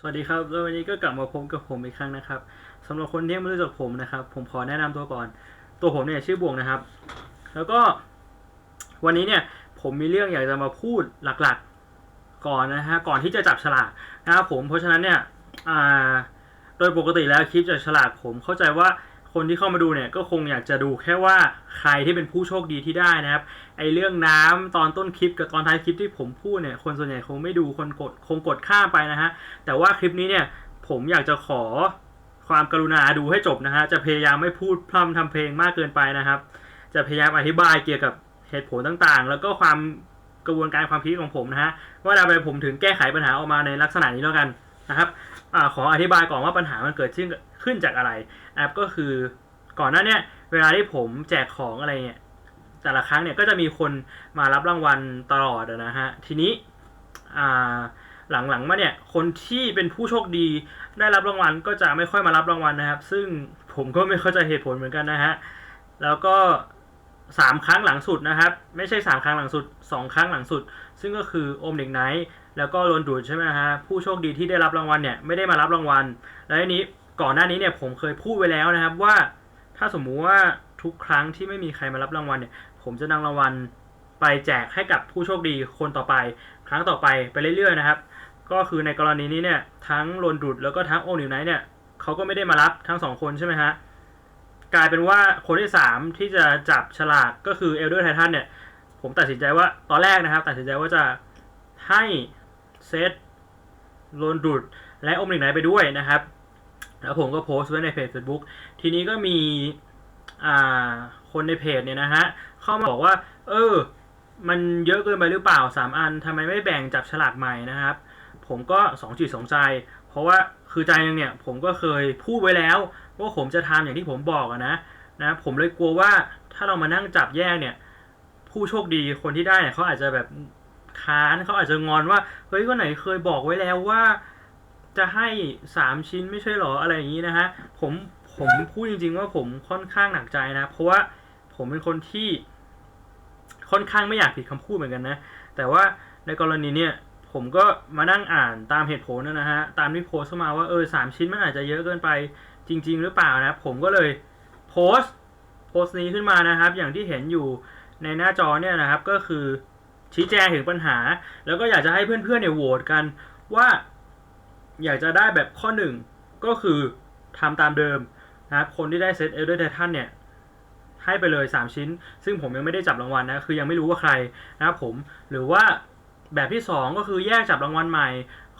สวัสดีครับแล้ววันนี้ก็กลับมาพบกับผมอีกครั้งนะครับสำหรับคนที่ไม่รู้จักผมนะครับ ผมขอแนะนำตัวก่อน ตัวผมเนี่ยชื่อบวงนะครับ แล้วก็วันนี้เนี่ยผมมีเรื่องอยากจะมาพูดหลักๆก่อนนะฮะก่อนที่จะจับฉลากนะครับผมเพราะฉะนั้นเนี่ยโดยปกติแล้วคลิปจับฉลากผมเข้าใจว่า คนที่เข้ามาดูเนี่ยก็คงอยากจะดูแค่ว่าใครที่เป็นผู้โชคดีที่ได้นะครับไอเรื่องน้ำตอนต้นคลิปกับตอนท้ายคลิปที่ผมพูดเนี่ยคนส่วนใหญ่คงไม่ดูคนกดคงกดข้ามไปนะฮะแต่ว่าคลิปนี้เนี่ยผมอยากจะขอความกรุณาดูให้จบนะฮะจะพยายามไม่พูดพร่ำทำเพลงมากเกินไปนะครับ จะพยายามอธิบายเกี่ยวกับเหตุผลต่างๆ แล้วก็ความกระบวนการความคิดของผมนะฮะว่าทำไมผมถึงแก้ไขปัญหาออกมาในลักษณะนี้แล้วกันนะครับอขออธิบายก่อนว่าปัญหามันเกิดขึ้น ขึ้นจากอะไรนะครับก็คือก่อนหน้าเนี้เวลาที่ผมแจกของอะไรเนี่ยแต่ละครั้งเนี่ยก็จะมีคนมารับรางวัลตลอดนะฮะทีนี้อ่าหลังๆมาเนี่ยคนที่เป็นผู้โชคดีได้รับรางวัลก็จะไม่ค่อยมารับรางวัลนะครับ ซึ่งผมก็ไม่เข้าใจเหตุผลเหมือนกันนะฮะแล้วก็สามครั้งหลังสุดนะครับ ไม่ใช่สามครั้งหลังสุดสองครั้งหลังสุด ซึ่งก็คือโอมเด็กไนท์แล้วก็โรนดูดใช่ไหมฮะผู้โชคดีที่ได้รับรางวัลเนี่ยไม่ได้มารับรางวัล แล้วทีนี้ ก่อนหน้านี้เนี่ยผมเคยพูดไว้แล้วนะครับว่าถ้าสมมุติว่าทุกครั้งที่ไม่มีใครมารับรางวัลเนี่ย ผมจะนำรางวัลไปแจกให้กับผู้โชคดีคนต่อไป ครั้งต่อไปไปเรื่อยๆนะครับ ก็คือในกรณีนี้เนี่ยทั้งโรนดุดแล้วก็ทั้งโอนิวไนท์เนี่ยเขาก็ไม่ได้มารับทั้งสองคนใช่ไหมฮะกลายเป็นว่าคนที่สามที่จะจับฉลากก็คือเอลเดอร์ไททันเนี่ยผมตัดสินใจว่าตอนแรกนะครับ ตัดสินใจว่าจะให้เซตโรนดุดและโอมนิวไนท์ไปด้วยนะครับ แล้วผมก็โพสต์ไว้ในเพจ Facebook ทีนี้ก็มีอ่าคนในเพจเนี่ยนะฮะเข้ามาบอกว่า เออ มันเยอะเกินไปหรือเปล่าสามอันทำไมไม่แบ่งจับฉลากใหม่นะครับ ผมก็สองจิตสองใจ เพราะว่าคือใจนึงเนี่ยผมก็เคยพูดไว้แล้วว่าผมจะทำอย่างที่ผมบอกอะนะนะผมเลยกลัวว่าถ้าเรามานั่งจับแยกเนี่ย ผู้โชคดีคนที่ได้เนี่ยเขาอาจจะแบบค้านเขาอาจจะงอนว่าเฮ้ยก็ไหนเคยบอกไว้แล้วว่า จะให้สามชิ้นไม่ใช่หรออะไรอย่างนี้นะฮะผมผมพูดจริง ๆ ว่าผมค่อนข้างหนักใจนะ เพราะว่าผมเป็นคนที่ค่อนข้างไม่อยากผิดคำพูดเหมือนกันนะ แต่ว่าในกรณีเนี่ยผมก็มานั่งอ่านตามเหตุผลนะฮะตามที่โพสต์เข้ามาว่าเออสามชิ้นมันอาจจะเยอะเกินไปจริง ๆ หรือเปล่านะ ผมก็เลยโพสต์โพสต์นี้ขึ้นมานะครับ อย่างที่เห็นอยู่ในหน้าจอเนี่ยนะครับก็คือชี้แจงถึงปัญหา แล้วก็อยากจะให้เพื่อนๆเนี่ยโหวตกันว่า อยากจะได้แบบข้อหนึ่งก็คือทำตามเดิมนะครับคนที่ได้เซตเอลเดอร์ไททันเนี่ยให้ไปเลย 3 ชิ้น ซึ่งผมยังไม่ได้จับรางวัลนะคือยังไม่รู้ว่าใครนะครับผมหรือว่าแบบที่ 2 ก็คือแยกจับรางวัลใหม่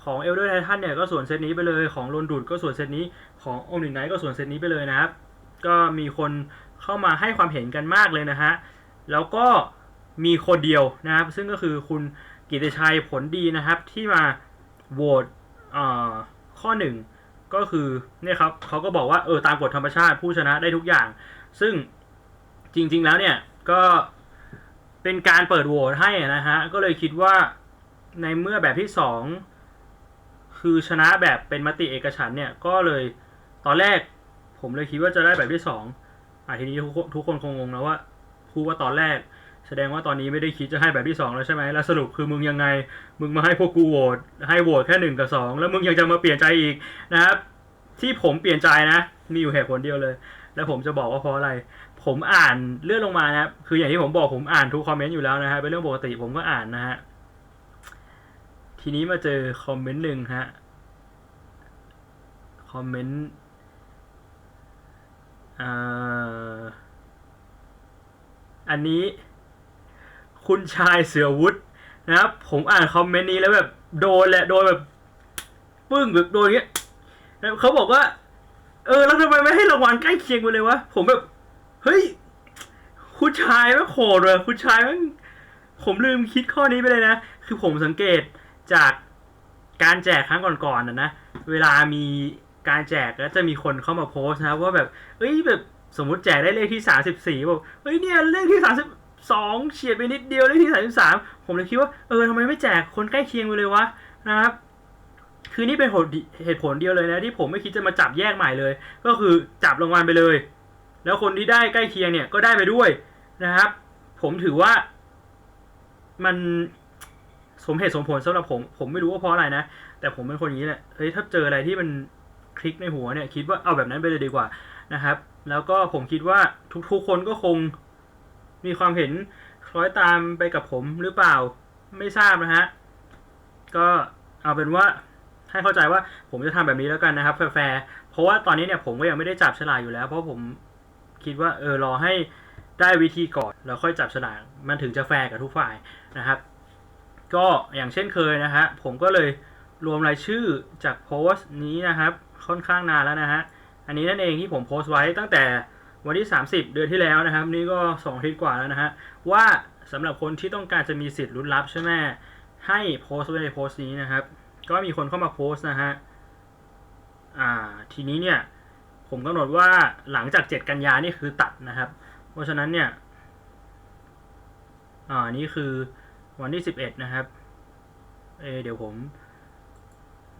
ของเอลเดอร์ไททันเนี่ยก็ส่วนเซตนี้ไปเลยของโรนดูดก็ส่วนเซตนี้ของโอนิไนก็ส่วนเซตนี้ไปเลยนะครับ ก็มีคนเข้ามาให้ความเห็นกันมากเลยนะฮะแล้วก็มีคนเดียวนะครับ ซึ่งก็คือคุณกิติชัยผลดีนะครับ ที่มาโหวต ข้อหนึ่งก็คือเนี่ยครับเขาก็บอกว่าเออตามกฎธรรมชาติผู้ชนะได้ทุกอย่าง ซึ่งจริง ๆ แล้วเนี่ยก็เป็นการเปิดโหวตให้นะฮะ ก็เลยคิดว่าในเมื่อแบบที่สองคือชนะแบบเป็นมติเอกฉันเนี่ย ก็เลยตอนแรกผมเลยคิดว่าจะได้แบบที่สองอะทีนี้ทุกคนคนคงงงนะว่าพูดว่าตอนแรก แสดงว่าตอนนี้ไม่ได้คิดจะให้แบบที่สองแล้วใช่ไหมแล้วสรุปคือมึงยังไง มึงมาให้พวกกูโหวตให้โหวตแค่หนึ่งกับสองแล้วมึงยังจะมาเปลี่ยนใจอีกนะครับที่ผมเปลี่ยนใจนะ มีอยู่เหตุผลเดียวเลย แล้วผมจะบอกว่าเพราะอะไร ผมอ่านเลื่อนลงมานะครับคืออย่างที่ผมบอกผมอ่านทุกคอมเมนต์อยู่แล้วนะฮะเป็นเรื่องปกติผมก็อ่านนะฮะทีนี้มาเจอคอมเมนต์หนึ่งฮะคอมเมนต์อันนี้ คุณชายเสือวุฒินะครับผมอ่านคอมเมนต์นี้แล้วแบบโดนแหละโดนแบบปึ้งแบบโดนอย่างเงี้ยเขาบอกว่า เออแล้วทำไมไม่ให้รางวัลใกล้เคียงกันเลยวะผมแบบเฮ้ยคุณชายแม่โหดเลยคุณชายม่งผมลืมคิดข้อนี้ไปเลยนะ คือผมสังเกตจากการแจกครั้งก่อนๆนะนะ เวลามีการแจกแล้วจะมีคนเข้ามาโพสต์นะว่าแบบ เอ้ยแบบสมมติแจกได้เลขที่สามสิบสี่บอกเฮ้ยเนี่ยเลขที่สามสิบ สองเฉียดไปนิดเดียวเลขที่สามสิบสามผมเลยคิดว่าเออทำไมไม่แจกคนใกล้เคียงไปเลยวะนะครับคือนี่เป็นเหตุผลเดียวเลยนะที่ผมไม่คิดจะมาจับแยกใหม่เลย ก็คือจับรางวัลไปเลย แล้วคนที่ได้ใกล้เคียงเนี่ยก็ได้ไปด้วยนะครับ ผมถือว่า มันสมเหตุสมผลสำหรับผม ผมไม่รู้ว่าเพราะอะไรนะ แต่ผมเป็นคนอย่างนี้แหละเฮ้ยถ้าเจออะไรที่มันคลิกในหัวเนี่ย คิดว่าเอาแบบนั้นไปเลยดีกว่านะครับ แล้วก็ผมคิดว่าทุกๆคนก็คง มีความเห็นคล้อยตามไปกับผมหรือเปล่าไม่ทราบนะฮะ ก็เอาเป็นว่าให้เข้าใจว่าผมจะทำแบบนี้แล้วกันนะครับแฟร์เพราะว่าตอนนี้เนี่ยผมก็ยังไม่ได้จับฉลากอยู่แล้ว เพราะผมคิดว่าเออรอให้ได้วิธีก่อนแล้วค่อยจับฉลากมันถึงจะแฟร์กับทุกฝ่ายนะครับ ก็อย่างเช่นเคยนะฮะผมก็เลยรวมรายชื่อจากโพสต์นี้นะครับ ค่อนข้างนานแล้วนะฮะอันนี้นั่นเองที่ผมโพสต์ไว้ตั้งแต่ วันที่ 30 เดือนที่แล้วนะครับ นี่ก็2อาทิตย์กว่าแล้วนะฮะว่าสำหรับคนที่ต้องการจะมีสิทธิ์ลุ้นรับใช่ไหมให้โพสต์ไว้ในโพสต์นี้นะครับ ก็มีคนเข้ามาโพสต์นะฮะอ่าทีนี้เนี่ยผมกำหนดว่าหลังจาก 7 กันยานี่คือตัดนะครับ เพราะฉะนั้นเนี่ยอ่านี่คือวันที่ 11 นะครับเอเดี๋ยวผม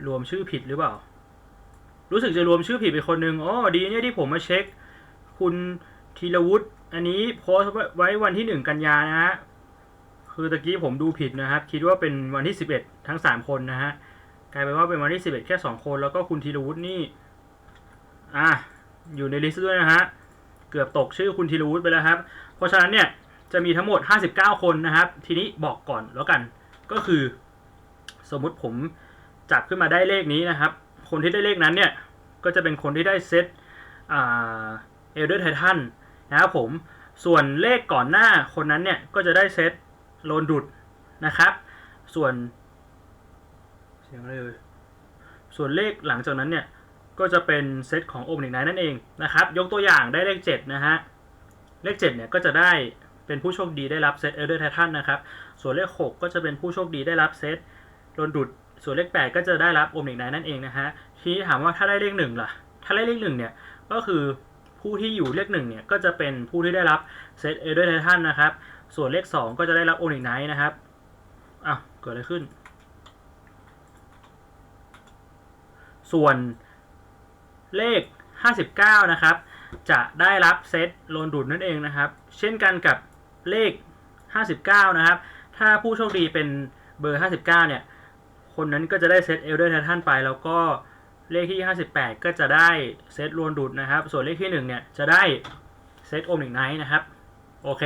รวมชื่อผิดหรือเปล่า รู้สึกจะรวมชื่อผิดไปคนหนึ่งอ๋อดีเนี่ยที่ผมมาเช็ค คุณธีรวุฒิอันนี้โพสต์ไว้วันที่ 1 กันยานะฮะ คือตะกี้ผมดูผิดนะครับ คิดว่าเป็นวันที่ 11 ทั้ง 3 คนนะฮะ กลายเป็นว่าเป็นวันที่ 11 แค่ 2 คน แล้วก็คุณธีรวุฒินี่ อะ อยู่ในลิสต์ด้วยนะฮะ เกือบตกชื่อคุณธีรวุฒิไปแล้วครับ เพราะฉะนั้นเนี่ยจะมีทั้งหมด 59 คนนะครับ ทีนี้บอกก่อนแล้วกัน ก็คือ สมมุติผมจับขึ้นมาได้เลขนี้นะครับ คนที่ได้เลขนั้นเนี่ย ก็จะเป็นคนที่ได้เซตอ่า เอลเดอร์ไททันนะครับผม ส่วนเลขก่อนหน้าคนนั้นเนี่ย ก็จะได้เซตโลนดุดนะครับ ส่วนเสียงอะไรเลยส่วนเลขหลังจากนั้นเนี่ย ก็จะเป็นเซตของโอมนึ่งไนนั่นเองนะครับ ยกตัวอย่างได้เลข 7 นะฮะ เลข 7 เนี่ยก็จะได้เป็นผู้โชคดีได้รับเซตเอลเดอร์ไททันนะครับ ส่วนเลข 6 ก็จะเป็นผู้โชคดีได้รับเซตโดนดุด ส่วนเลข 8 ก็จะได้รับโอมนึ่งไนนั่นเองนะฮะ ทีนี้ถามว่าถ้าได้เลข1ล่ะ ถ้าได้เลข1เนี่ย ก็คือ ผู้ที่อยู่เลข1เนี่ยก็จะเป็นผู้ที่ได้รับเซตเอลเดอร์ไททันนะครับ ส่วนเลข2ก็จะได้รับโอนึ่งไนนะครับอ้าวเกิดอะไรขึ้น ส่วนเลข 59 นะครับ จะได้รับเซตโลนดูดนั่นเองนะครับ เช่นกันกับเลข 59 นะครับ ถ้าผู้โชคดีเป็นเบอร์ 59 เนี่ย คนนั้นก็จะได้เซตเอลเดอร์ไททันไป แล้วก็ เลขที่ 58 ก็จะได้เซตโลนดูดนะครับ ส่วนเลขที่ 1 เนี่ยจะได้เซตโอมหนึ่งไนท์นะครับ โอเค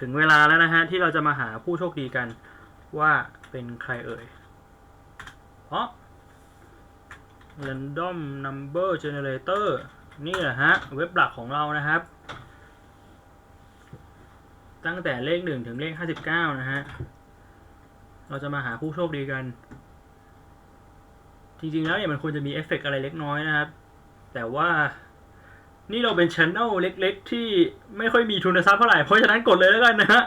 ถึงเวลาแล้วนะฮะที่เราจะมาหาผู้โชคดีกันว่าเป็นใครเอ่ยเพราะ random number generator นี่แหละฮะ เว็บหลักของเรานะครับ ตั้งแต่เลข 1 ถึงเลข 59 นะฮะ เราจะมาหาผู้โชคดีกัน จริงๆแล้วเนี่ยมันควรจะมีเอฟเฟกต์อะไรเล็กน้อยนะครับ แต่ว่านี่เราเป็นช anel เล็ก ๆ ที่ไม่ค่อยมีทุนทรัพย์เท่าไหร่ เพราะฉะนั้นกดเลยแล้วกันนะฮะ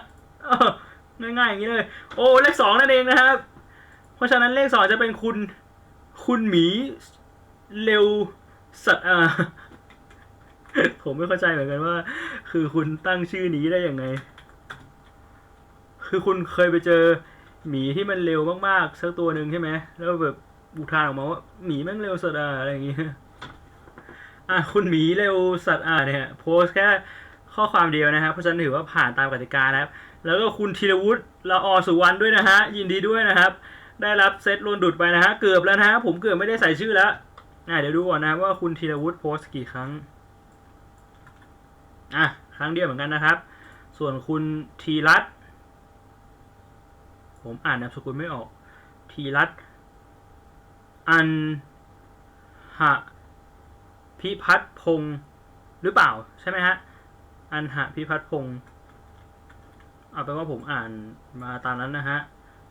ง่ายๆอย่างนี้เลย โอ้เลขสองนั่นเองนะครับ เพราะฉะนั้นเลขสองจะเป็นคุณ คุณหมีเร็วสัตว์อ่าผมไม่เข้าใจเหมือนกันว่า คือคุณตั้งชื่อนี้ได้ยังไง คือคุณเคยไปเจอหมีที่มันเร็วมากๆสักตัวหนึ่งใช่ไหมแล้วแบบ อุทานออกมาว่าหมีแม่งเร็วสัตว์อะอะไรอย่างเงี้ยอะคุณหมีเร็วสัตว์อะเนี่ย โพสแค่ข้อความเดียวนะครับเพราะฉะนั้นถือว่าผ่านตามกติกานะครับ แล้วก็คุณธีรวุฒิละออสุวรรณด้วยนะฮะ ยินดีด้วยนะครับ ได้รับเซตโลนดุดไปนะฮะ เกือบแล้วนะฮะผมเกือบไม่ได้ใส่ชื่อแล้วอะเดี๋ยวดูก่อนนะครับว่าคุณธีรวุฒิโพสกี่ครั้งอะครั้งเดียวเหมือนกันนะครับ ส่วนคุณธีรัตผมอ่านนามสกุลไม่ออกธีรัตน์ อันหะพิพัฒพงศ์หรือเปล่าใช่ไหมฮะ อันหะพิพัฒพงศ์เอาเป็นว่าผมอ่านมาตามนั้นนะฮะ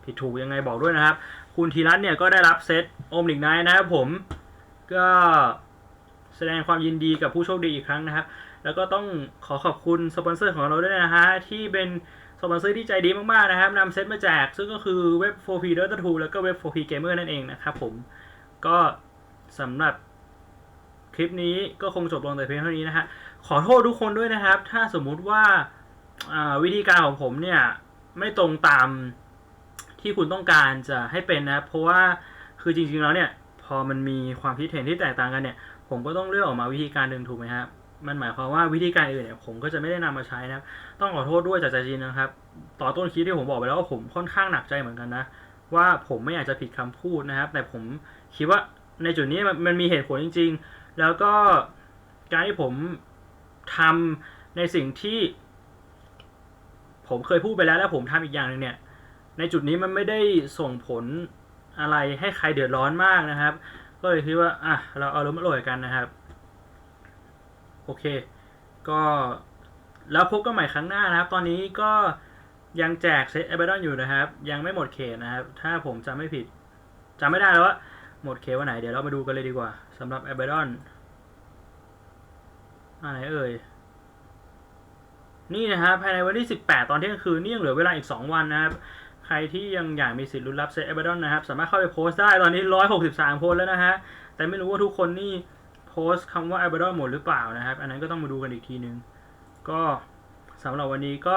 ผิดถูกยังไงบอกด้วยนะครับ คุณธีรัตน์เนี่ยก็ได้รับเซตโอมลิกไนท์นะครับผม ก็แสดงความยินดีกับผู้โชคดีอีกครั้งนะครับ แล้วก็ต้องขอขอบคุณสปอนเซอร์ของเราด้วยนะฮะ ที่เป็นสปอนเซอร์ที่ใจดีมาก ๆ นะครับนำเซตมาแจก ซึ่งก็คือเว็บ 4P Dota 2แล้วก็เว็บ 4P Gamer นั่นเองนะครับผม ก็สำหรับคลิปนี้ก็คงจบลงแต่เพียงเท่านี้นะฮะ ขอโทษทุกคนด้วยนะครับ ถ้าสมมุติว่าาวิธีการของผมเนี่ย ไม่ตรงตามที่คุณต้องการจะให้เป็นนะ เพราะว่าคือจริงๆแล้วเนี่ย พอมันมีความคิดเห็นที่แตกต่างกันเนี่ย ผมก็ต้องเลือกออกมาวิธีการหนึ่งถูกไหมครับมันหมายความว่าวิธีการอื่นเนี่ยผมก็จะไม่ได้นำมาใช้นะครับต้องขอโทษด้วยจากใจจริงนะครับ ต่อต้นคลิปที่ผมบอกไปแล้วว่าผมค่อนข้างหนักใจเหมือนกันนะ ว่าผมไม่อยากจะผิดคำพูดนะครับ แต่ผมคิดว่าในจุดนี้มันมีเหตุผลจริง ๆ แล้วก็การที่ผมทำในสิ่งที่ ผมเคยพูดไปแล้วแล้วผมทำอีกอย่างหนึ่งเนี่ย ในจุดนี้มันไม่ได้ส่งผลอะไรให้ใครเดือดร้อนมากนะครับ ก็เลยคิดว่าอะเราเอารมณ์อร่อยกันนะครับ โอเค ก็แล้วพบกันใหม่ครั้งหน้านะครับ ตอนนี้ก็ ยังแจกเซตเอเบดอนอยู่นะครับ ยังไม่หมดเขตนะครับ ถ้าผมจำไม่ผิดจำไม่ได้แล้วว่าหมดเขตวันไหนเดี๋ยวเรามาดูกันเลยดีกว่าสำหรับเอเบดอนอะไรเอ่ยนี่นะครับภายในวันที่ 18 ตอนเที่ยงคืนนี่ยังเหลือเวลาอีก 2 วันนะครับ ใครที่ยังอยากมีสิทธิ์ลุ้นรับเซตเอเบดอนนะครับ สามารถเข้าไปโพสต์ได้ตอนนี้ 163คนแล้วนะฮะ แต่ไม่รู้ว่าทุกคนนี่โพสต์คำว่าเอเบดอนหมดหรือเปล่านะครับ อันนั้นก็ต้องมาดูกันอีกทีนึง ก็สำหรับวันนี้ก็